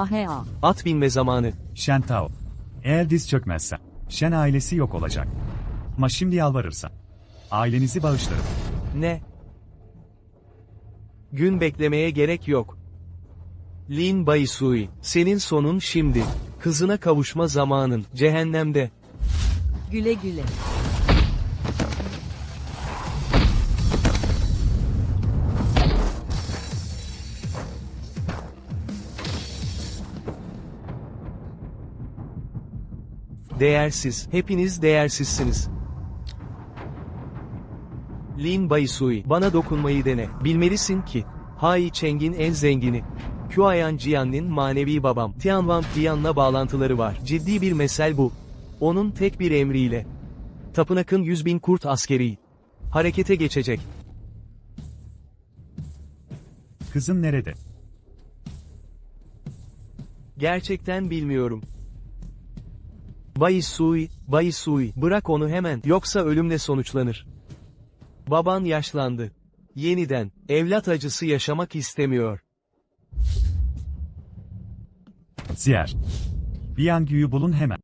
Ahea. At binme zamanı. Shen Tao. Eğer diz çökmezsen, Shen ailesi yok olacak. Ama şimdi yalvarırsan, ailenizi bağışlarım. Ne? Gün beklemeye gerek yok. Lin Baisui, senin sonun şimdi. Kızına kavuşma zamanın, cehennemde. Güle güle. Değersiz, hepiniz değersizsiniz. Lin Baisui, bana dokunmayı dene. Bilmelisin ki, Hai Cheng'in en zengini. Kuayan Jian'nin manevi babam. Tianwan Tian'la bağlantıları var. Ciddi bir mesel bu. Onun tek bir emriyle. Tapınak'ın 100 bin kurt askeri. Harekete geçecek. Kızım nerede? Gerçekten bilmiyorum. Bay Sui, Bay Sui, bırak onu hemen, yoksa ölümle sonuçlanır. Baban yaşlandı. Yeniden, evlat acısı yaşamak istemiyor. Ziyer. Biangyu'yu bulun hemen.